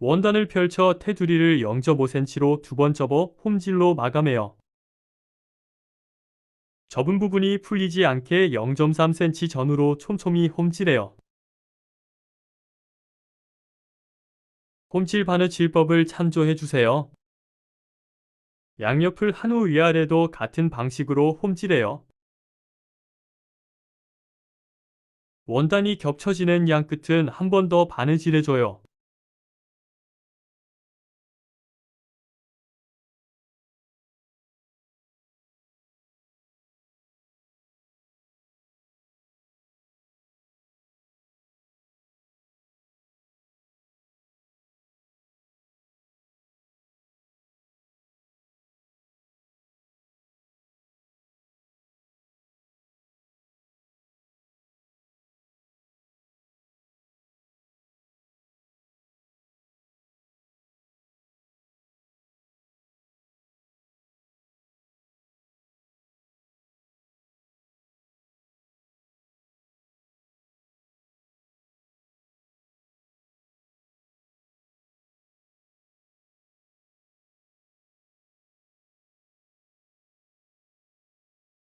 원단을 펼쳐 테두리를 0.5cm로 두 번 접어 홈질로 마감해요. 접은 부분이 풀리지 않게 0.3cm 전후로 촘촘히 홈질해요. 홈질 바느질법을 참조해 주세요. 양옆을 한 후 위아래도 같은 방식으로 홈질해요. 원단이 겹쳐지는 양 끝은 한 번 더 바느질해줘요.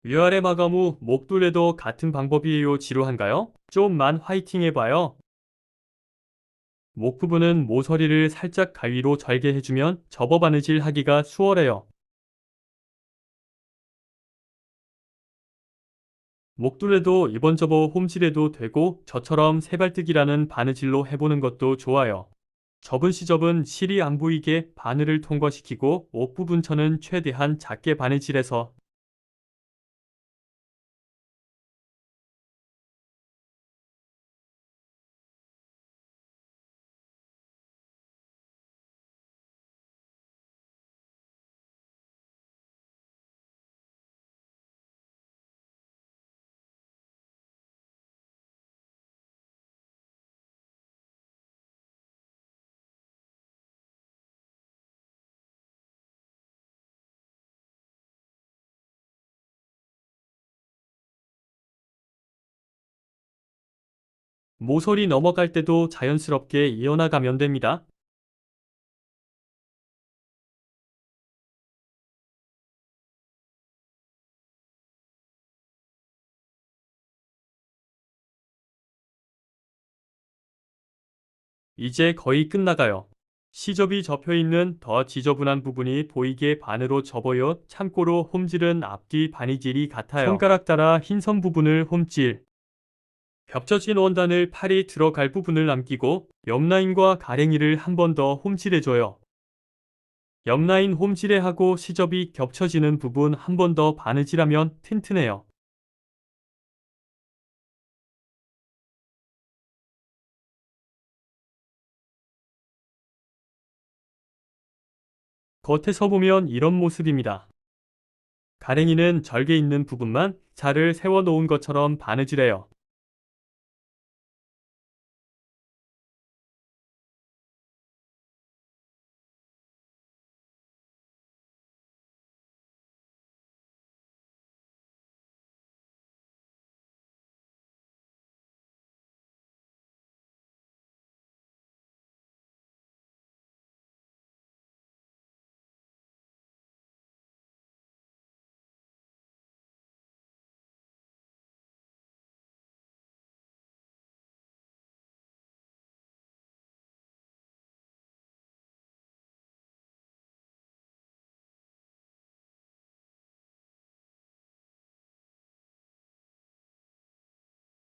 위아래 마감 후 목둘레도 같은 방법이에요. 지루한가요? 좀만 화이팅 해봐요. 목 부분은 모서리를 살짝 가위로 절개 해주면 접어 바느질 하기가 수월해요. 목둘레도 이번 접어 홈질해도 되고 저처럼 세발뜨기라는 바느질로 해보는 것도 좋아요. 접은 시접은 실이 안 보이게 바늘을 통과시키고 목 부분 천은 최대한 작게 바느질해서 모서리 넘어갈 때도 자연스럽게 이어나가면 됩니다. 이제 거의 끝나가요. 시접이 접혀 있는 더 지저분한 부분이 보이게 반으로 접어요. 참고로 홈질은 앞뒤 바느질이 같아요. 손가락 따라 흰 선 부분을 홈질. 겹쳐진 원단을 팔이 들어갈 부분을 남기고 옆라인과 가랭이를 한 번 더 홈질해줘요. 옆라인 홈질해하고 시접이 겹쳐지는 부분 한 번 더 바느질하면 튼튼해요. 겉에서 보면 이런 모습입니다. 가랭이는 절개 있는 부분만 자를 세워 놓은 것처럼 바느질해요.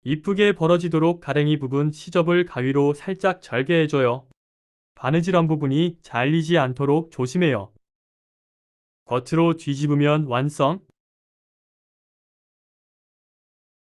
이쁘게 벌어지도록 가랭이 부분 시접을 가위로 살짝 절개해줘요. 바느질한 부분이 잘리지 않도록 조심해요. 겉으로 뒤집으면 완성.